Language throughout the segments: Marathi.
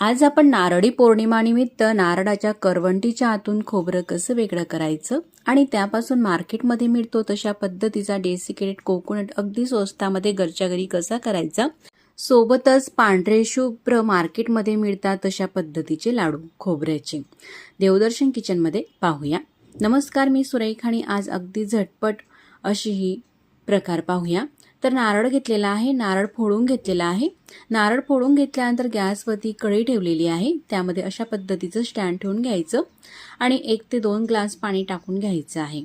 आज आपण नारळी पौर्णिमानिमित्त नारळाच्या करवंटीच्या आतून खोबरं कसं वेगळं करायचं आणि त्यापासून मार्केटमध्ये मिळतो तशा पद्धतीचा डेसिकेटेड कोकोनट अगदी स्वस्तामध्ये घरच्या घरी कसा करायचा? सोबतच पांढरे शुभ्र मार्केटमध्ये मिळतात तशा पद्धतीचे लाडू खोबऱ्याचे. देवदर्शन किचनमध्ये पाहूया. नमस्कार मी सुरेखाणी आज अगदी झटपट अशी ही प्रकार पाहूया. तर नारळ घेतलेला आहे नारळ फोडून घेतलेला आहे. नारळ फोडून घेतल्यानंतर गॅसवरती कढई ठेवलेली आहे. त्यामध्ये अशा पद्धतीचं स्टँड ठेवून घ्यायचं आणि एक ते दोन ग्लास पाणी टाकून घ्यायचं आहे.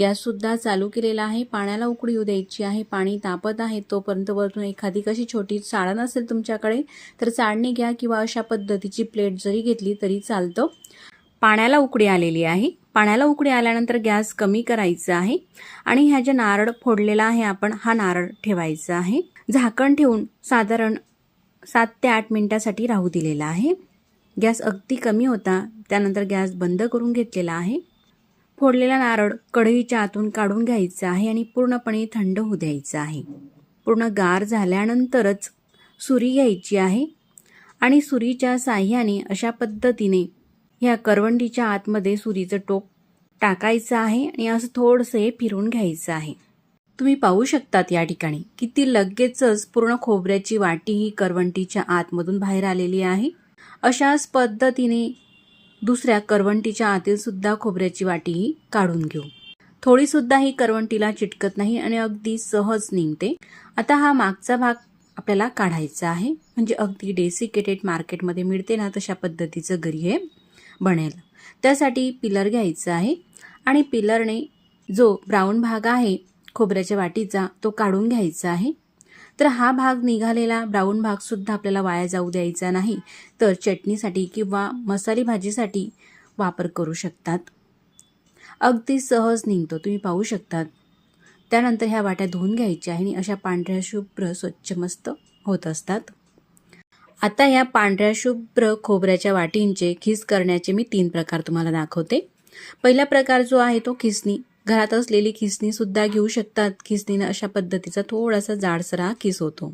गॅससुद्धा चालू केलेला आहे. पाण्याला उकळी येऊ द्यायची आहे. पाणी तापत आहे तोपर्यंत वरतून एखादी कशी छोटी चाळण असेल तुमच्याकडे तर चाळणी घ्या किंवा अशा पद्धतीची प्लेट जरी घेतली तरी चालतं. पाण्याला उकडी आलेली आहे. पाण्याला उकडी आल्यानंतर गॅस कमी करायचा आहे. आणि ह्या जे नारळ फोडलेला आहे आपण हा नारळ ठेवायचा आहे. झाकण ठेवून साधारण सात ते आठ मिनटासाठी राहू दिलेला आहे. गॅस अगदी कमी होता त्यानंतर गॅस बंद करून घेतलेला आहे. फोडलेला नारळ कढईच्या आतून काढून घ्यायचा आहे आणि पूर्णपणे थंड होऊ द्यायचा आहे. पूर्ण गार झाल्यानंतरच सुरी घ्यायची आहे. आणि सुरीच्या साह्याने अशा पद्धतीने ह्या करवंडीच्या आतमध्ये सुरीचं टोक टाकायचं आहे आणि असं थोडंसं हे फिरून घ्यायचं आहे. तुम्ही पाहू शकतात या ठिकाणी किती लगेचच पूर्ण खोबऱ्याची वाटी ही करवंटीच्या आतमधून बाहेर आलेली आहे. अशाच पद्धतीने दुसऱ्या करवंटीच्या आतील सुद्धा खोबऱ्याची वाटी ही काढून घेऊ. थोडीसुद्धा ही करवंटीला चिटकत नाही आणि अगदी सहज निघते. आता हा मागचा भाग आपल्याला काढायचा आहे. म्हणजे अगदी डेसिकेटेड मार्केटमध्ये मिळते ना तशा पद्धतीचं घरी हे. बनेल. त्यासाठी पिलर घ्यायचा आहे आणि पिलरने जो ब्राऊन भाग आहे खोबऱ्याच्या वाटीचा तो काढून घ्यायचा आहे. तर हा भाग निघालेला ब्राऊन भागसुद्धा आपल्याला वाया जाऊ द्यायचा नाही तर चटणीसाठी किंवा मसाली भाजीसाठी वापर करू शकतात. अगदी सहज निघतो तुम्ही पाहू शकतात. त्यानंतर ह्या वाट्या धुवून घ्यायच्या आहे आणि अशा पांढऱ्या शुभ्र स्वच्छ मस्त होत असतात. आता या पांढऱ्या शुभ्र खोबऱ्याच्या वाटींचे खिस करण्याचे मी तीन प्रकार तुम्हाला दाखवते. पहिला प्रकार जो आहे तो खिसणी. घरात असलेली खिसणी सुद्धा घेऊ शकतात. खिसणीनं अशा पद्धतीचा थोडासा जाडसरा खिस होतो.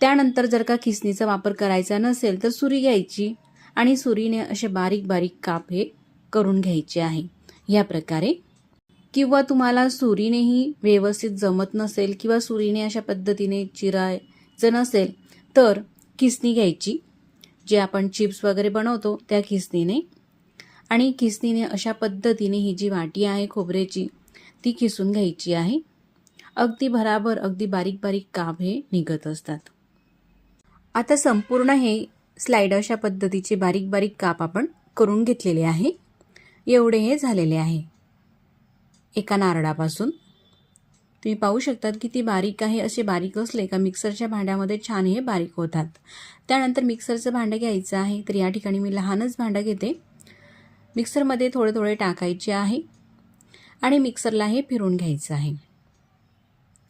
त्यानंतर जर का खिसणीचा वापर करायचा नसेल तर सुरी घ्यायची आणि सुरीने असे बारीक बारीक काप हे करून घ्यायचे आहे. या प्रकारे. किंवा तुम्हाला सुरीनेही व्यवस्थित जमत नसेल किंवा सुरीने अशा पद्धतीने चिरायचं नसेल तर खिसणी घ्यायची जे आपण चिप्स वगैरे बनवतो त्या खिसणीने. आणि खिसणीने अशा पद्धतीने ही जी वाटी आहे खोबऱ्याची ती खिसून घ्यायची आहे. अगदी भराभर अगदी बारीक बारीक काप हे निघत असतात. आता संपूर्ण हे स्लाइड अशा पद्धतीचे बारीक बारीक काप आपण करून घेतलेले आहे. एवढे हे झालेले आहे. एका नारळापासून. तुम्ही पाहू शकतात की ती बारीक आहे असे बारीक असले का मिक्सरच्या भांड्यामध्ये छान हे बारीक होतात. त्यानंतर मिक्सरचं भांडं घ्यायचं आहे तर या ठिकाणी मी लहानच भांडं घेते. मिक्सरमध्ये थोडे थोडे टाकायचे आहे आणि मिक्सरला हे फिरून घ्यायचं आहे.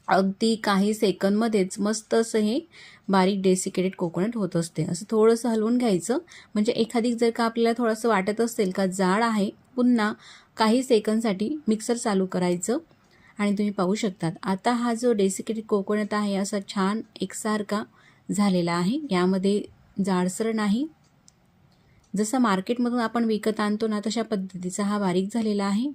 अगदी काही सेकंदमध्येच मस्त असं हे बारीक डेसिकेटेड कोकोनट होत असते. असं थोडंसं हलवून घ्यायचं. म्हणजे एखादी जर का आपल्याला थोडंसं वाटत असेल का जाड आहे पुन्हा काही सेकंदसाठी मिक्सर चालू करायचं. आणि तुम्ही पाहू शकतात. आता हा जो डेसिकेटेड कोकोनट आहे असा छान एकसारखा झालेला आहे. यामध्ये जाडसर नाही. जसं मार्केटमधून आपण विकत आणतो ना तशा पद्धतीचा हा बारीक झालेला आहे.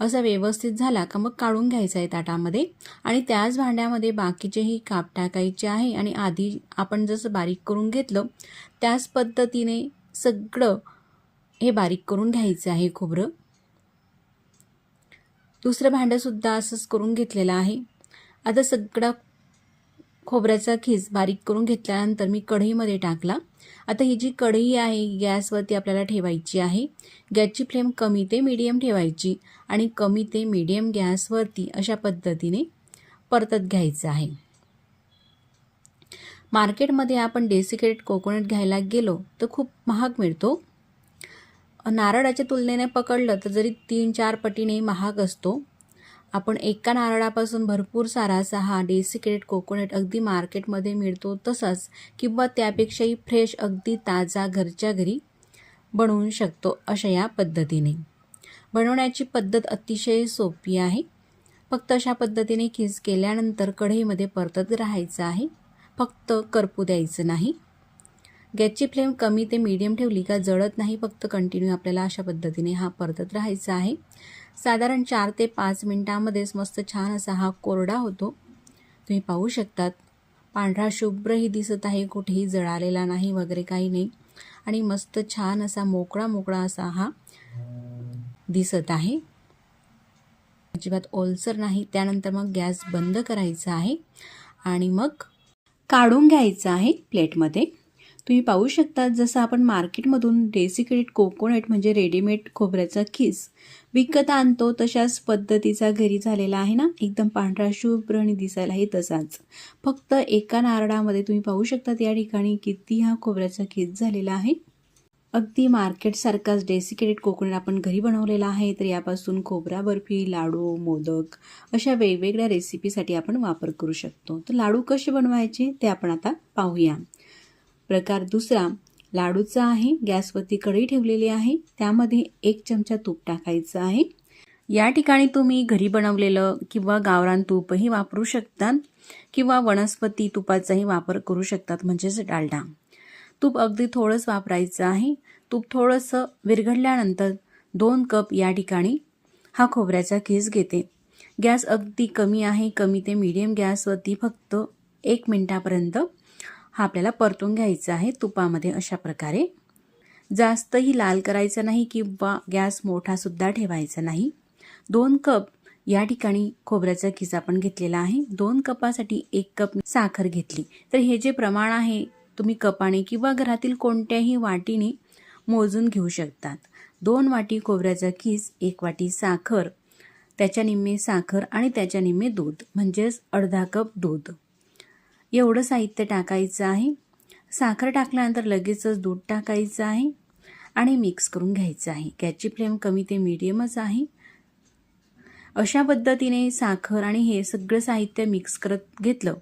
असा व्यवस्थित झाला का मग काढून घ्यायचा आहे ताटामध्ये. आणि त्याच भांड्यामध्ये बाकीचेही काप टाकायचे आहे. आणि आधी आपण जसं बारीक करून घेतलं त्याच पद्धतीने सगळं हे बारीक करून घ्यायचं आहे खोबरं. दुसरं भांडंसुद्धा असंच करून घेतलेलं आहे. आता सगळा खोबऱ्याचा खीस बारीक करून घेतल्यानंतर मी कढईमध्ये टाकला. आता ही जी कढई आहे गॅसवरती आपल्याला ठेवायची आहे. गॅसची फ्लेम कमी ते मीडियम ठेवायची आणि कमी ते मीडियम गॅसवरती अशा पद्धतीने परतत घ्यायचं आहे. मार्केटमध्ये आपण डेसिकेटेड कोकोनट घ्यायला गेलो तर खूप महाग मिळतो. नारळाच्या तुलनेने पकडलं तर जरी तीन चार पटीने महाग असतो आपण एका नारळापासून भरपूर सारा असा हा डेसिकेटेड कोकोनट अगदी मार्केटमध्ये मिळतो तसाच किंवा त्यापेक्षाही फ्रेश अगदी ताजा घरच्या घरी बनवू शकतो अशा या पद्धतीने. बनवण्याची पद्धत अतिशय सोपी आहे. फक्त अशा पद्धतीने खीस केल्यानंतर कढईमध्ये परतत राहायचं आहे. फक्त करपू द्यायचं नाही. गॅसची फ्लेम कमी ते मीडियम ठेवली का जळत नाही फक्त कंटिन्यू आपल्याला अशा पद्धतीने हा परतत राहायचा आहे. साधारण चार ते पाच मिनटामध्येच मस्त छान असा हा कोरडा होतो. तुम्ही पाहू शकतात. पांढरा शुभ्रही दिसत आहे कुठेही जळालेला नाही वगैरे काही नाही. आणि मस्त छान असा मोकळा मोकळा असा हा दिसत आहे. अजिबात ओलसर नाही त्यानंतर मग गॅस बंद करायचा आहे. आणि मग काढून घ्यायचं आहे प्लेटमध्ये. तुम्ही पाहू शकता जसं आपण मार्केटमधून डेसिकेटेड कोकोनट म्हणजे रेडीमेड खोबऱ्याचा खीस विकत आणतो तशाच पद्धतीचा घरी झालेला आहे ना? एकदम पांढरा शुभ्र आणि दिसायलाही तसाच. फक्त एका नारळामध्ये तुम्ही पाहू शकता या ठिकाणी किती हा खोबऱ्याचा खीस झालेला आहे. अगदी मार्केटसारखाच डेसिकेटेड कोकोनट आपण घरी बनवलेला आहे तर यापासून खोबरा बर्फी लाडू मोदक अशा वेगवेगळ्या रेसिपीसाठी आपण वापर करू शकतो. तर लाडू कसे बनवायचे ते आपण आता पाहूया. प्रकार दुसरा लाडूचा आहे गॅसवरती कढई ठेवलेली आहे त्यामध्ये एक चमचा तूप टाकायचं आहे. या ठिकाणी तुम्ही घरी बनवलेलं किंवा गावरान तूपही वापरू शकतात किंवा वनस्पती तुपाचाही वापर करू शकतात म्हणजेच डालडा. तूप अगदी थोडंच वापरायचं आहे. तूप थोडंसं विरघडल्यानंतर दोन कप या ठिकाणी हा खोबऱ्याचा खीस घेते. गॅस अगदी कमी आहे कमी ते मीडियम गॅसवरती फक्त एक मिनटापर्यंत हा आपल्याला परतून घ्यायचा आहे तुपामध्ये अशा प्रकारे. जास्तही लाल करायचं नाही किंवा गॅस मोठासुद्धा ठेवायचा नाही. दोन कप या ठिकाणी खोबऱ्याचा खिसा आपण घेतलेला आहे. दोन कपासाठी एक कप साखर घेतली. तर हे जे प्रमाण आहे तुम्ही कपाने किंवा घरातील कोणत्याही वाटीने मोजून घेऊ शकतात. दोन वाटी खोबऱ्याचा खीस एक वाटी साखर त्याच्या निम्मे साखर आणि त्याच्या निम्मे दूध म्हणजेच अर्धा कप दूध. एवढं साहित्य टाकायचं आहे. साखर टाकल्यानंतर लगेचच दूध टाकायचं आहे आणि मिक्स करून घ्यायचं आहे. गॅसची फ्लेम कमी ते मीडियमच आहे. अशा पद्धतीने साखर आणि हे सगळं साहित्य मिक्स करत घेतलं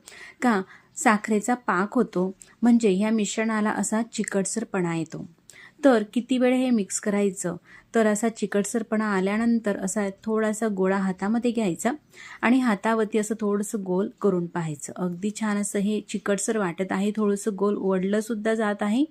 का साखरेचा पाक होतो. म्हणजे ह्या मिश्रणाला असा चिकटसरपणा येतो. तर किती वेळ हे मिक्स करायचं? तर असा चिकटसरपणा आल्यानंतर असा थोडासा गोळा हातामध्ये घ्यायचा आणि हातावरती असं थोडंसं गोल करून पाहायचं. अगदी छान असं हे चिकटसर वाटत आहे. थोडंसं गोल ओढलंसुद्धा जात आहे.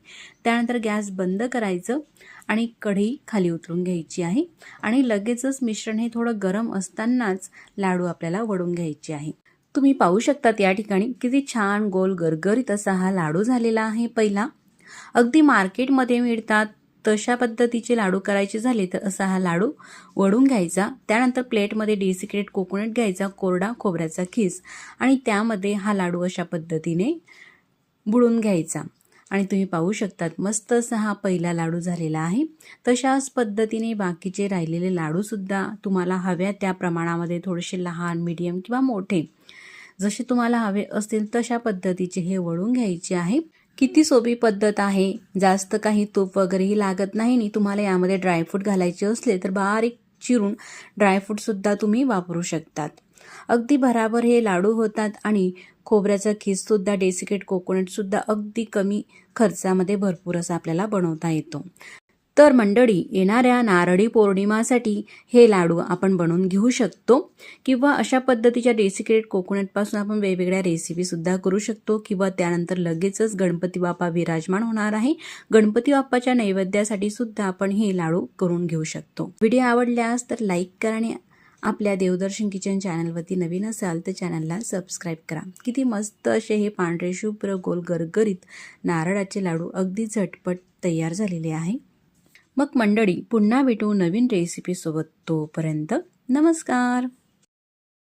त्यानंतर गॅस बंद करायचं आणि कढी खाली उतरून घ्यायची आहे आणि लगेचच मिश्रण हे थोडं गरम असतानाच लाडू आपल्याला वडून घ्यायचे आहे. तुम्ही पाहू शकतात या ठिकाणी किती छान गोल गरगरीत असा हा लाडू झालेला आहे पहिला. अगदी मार्केटमध्ये मिळतात तशा पद्धतीचे लाडू करायचे झाले तर असा हा लाडू वडून घ्यायचा. त्यानंतर प्लेटमध्ये डेसिक्रेट कोकोनट घ्यायचा कोरडा खोबऱ्याचा खीस आणि त्यामध्ये हा लाडू अशा पद्धतीने बुडून घ्यायचा. आणि तुम्ही पाहू शकतात मस्त असा हा पहिला लाडू झालेला आहे. तशाच पद्धतीने बाकीचे राहिलेले लाडूसुद्धा तुम्हाला हव्या त्या प्रमाणामध्ये थोडेसे लहान मीडियम किंवा मोठे. जसे तुम्हाला हवे असतील तशा पद्धतीचे हे वळून घ्यायचे आहे. किती सोपी पद्धत आहे? जास्त काही तूप वगैरेही लागत नाही आणि तुम्हाला यामध्ये ड्रायफ्रूट घालायचे असले तर बारीक चिरून ड्रायफ्रूटसुद्धा तुम्ही वापरू शकतात. अगदी भराभर हे लाडू होतात आणि खोबऱ्याचा खीससुद्धा डेसिकेट कोकोनटसुद्धा अगदी कमी खर्चामध्ये भरपूर असा आपल्याला बनवता येतो. तर मंडळी येणाऱ्या नारळी पौर्णिमासाठी हे लाडू आपण बनवून घेऊ शकतो किंवा अशा पद्धतीच्या डेसिक्रेट कोकोनटपासून आपण वेगवेगळ्या रेसिपीसुद्धा करू शकतो किंवा त्यानंतर लगेचच गणपती बाप्पा विराजमान होणार आहे. गणपती बाप्पाच्या नैवेद्यासाठी सुद्धा आपण हे लाडू करून घेऊ शकतो. व्हिडिओ आवडल्यास तर लाईक करा आणि आपल्या देवदर्शन किचन चॅनलवरती नवीन असाल तर चॅनलला सबस्क्राईब करा. किती मस्त असे हे पांढरे शुभ्र गोल गरगरीत नारळाचे लाडू अगदी झटपट तयार झालेले आहे. मग मंडळी पुन्हा भेटू नवीन रेसिपीसोबत तोपर्यंत नमस्कार.